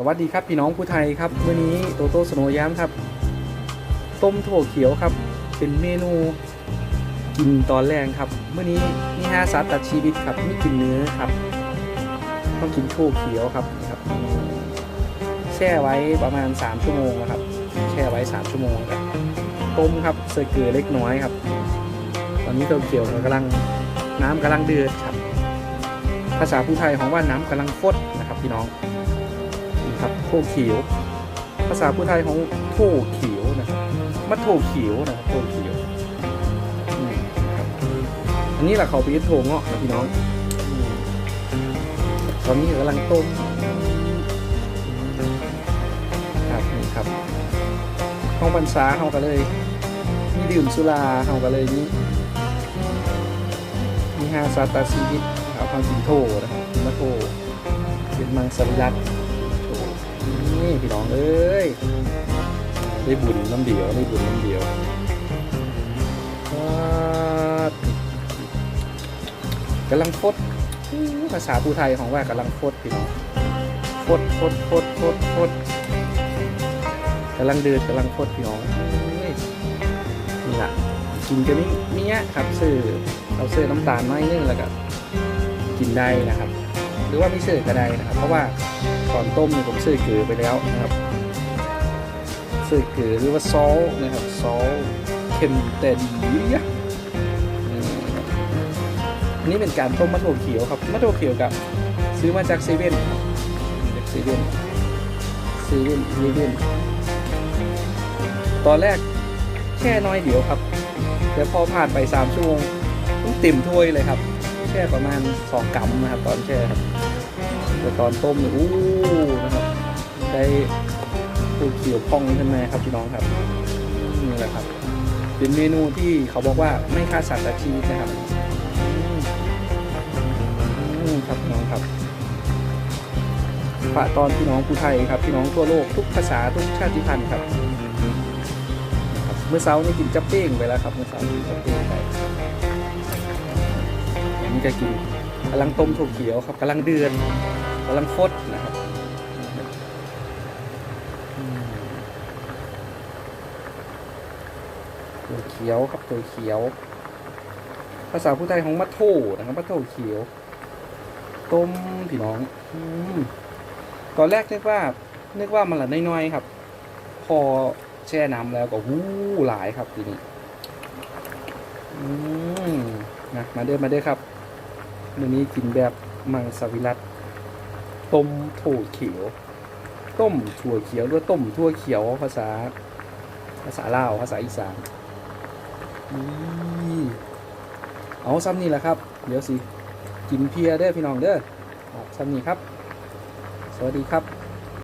สวัสดีครับพี่น้องผู้ไทยครับมื้อนี้โตโต้สโนยามครับ ต้มถั่วเขียวครับ เป็นเมนูกินตอนแรกครับเมื้อนี้มีห้าสัตว์ตัดชีวิตครับไม่กินเนื้อครับต้องกินถั่วเขียวครับนี่ครับแช่ไว้ประมาณ 3 ชั่วโมงนะครับ แช่ไว้ 3 ชั่วโมงครับต้มครับใส่เกลือเล็กน้อยครับ ตอนนี้ถั่วเขียวกำลังน้ำกำลังเดือดครับ ภาษาผู้ไทยของว่าน้ำกำลังฟดนะครับพี่น้อง โถเขียว ภาษาพูดไทยของโถเขียวนะครับมะโถเขียวนะครับโถเขียวอันนี้แหละเขาไปยึดโถเงาะนะพี่น้อง ตอนนี้กำลังต้มครับนี่ครับห้องพรรษาเขาก็เลยมีดื่มสุราเขาก็เลยนี่มีฮาซาตาซีวิตครับความกินโถนะครับมะโถเป็นมังสวิรัต นี่พี่น้องเอ้ยได้บุญน้ำเดียวได้บุญน้ำเดียวกำลังฟดอู้ภาษาภูไทยของว่ากำลังฟดพี่น้องฟดฟดฟดฟดฟดกำลังเดินกำลังฟดพี่น้องนี่แหละกินกันนี่นี่ยครับซื้อเราซื้อน้ำตาลไม้นึงแล้วก็กินได้นะครับ หรือว่าไม่ซื้อก็ได้นะครับ เพราะว่า ตอนต้มเนี่ยผมใส่เกลือไปแล้วนะครับใส่เกลือหรือว่าซอสนะครับซอสเค็มแต่ดีอะนี่ครับอันนี้เป็นการต้มมะถั่วเขียวครับมะถั่วเขียวกับ ซื้อมาจากเซเว่นจากเซเว่นเซเว่นเซเว่นตอนแรกแช่น้อยเดียวครับ แต่พอผ่านไป 3 ชั่วโมงต้องเต็มถ้วยเลยครับ แช่ประมาณ 2กัมนะครับ ตอนแช่ครับ แต่ตอนต้มเนี่ยอู้นะครับได้ปูเขียวพองขึ้นมาครับพี่น้องครับนี่แหละครับ เป็นเมนูที่เขาบอกว่าไม่ฆ่าสัตว์แต่ชีวิตนะครับอืมครับพี่น้องครับฝากตอนพี่น้องผู้ไทยครับพี่น้องทั่วโลกทุกภาษาทุกชาติพันธุ์ครับนะครับเมื่อเช้านี่กินจับเป้งไปแล้วครับเมื่อเช้ากินจับเป้งไปอย่างนี้จะกินกำลังต้มถั่วเขียวครับกำลังเดือน กำลังฟดนะครับตัวเขียวครับตัวเขียว ภาษาพูดไทยของมะโถนะครับมะโถเขียว ต้มพี่น้องอตอนแรกนึกว่า นึกว่ามันละน้อยๆครับ พอแช่น้ำแล้วก็วู้หลายครับทีนี้อืมนะมาเด้อมาเด้อครับวันนี้กินแบบมังสวิรัต ต้มถั่วเขียว ต้มถั่วเขียวหรือว่าต้มถั่วเขียวภาษา ภาษาลาวภาษาอีสานเอาซ้ำนี่แหละครับ เดี๋ยวสิ กินเพียเด้อพี่น้องเด้อครับซ้ำนี่ครับ สวัสดีครับ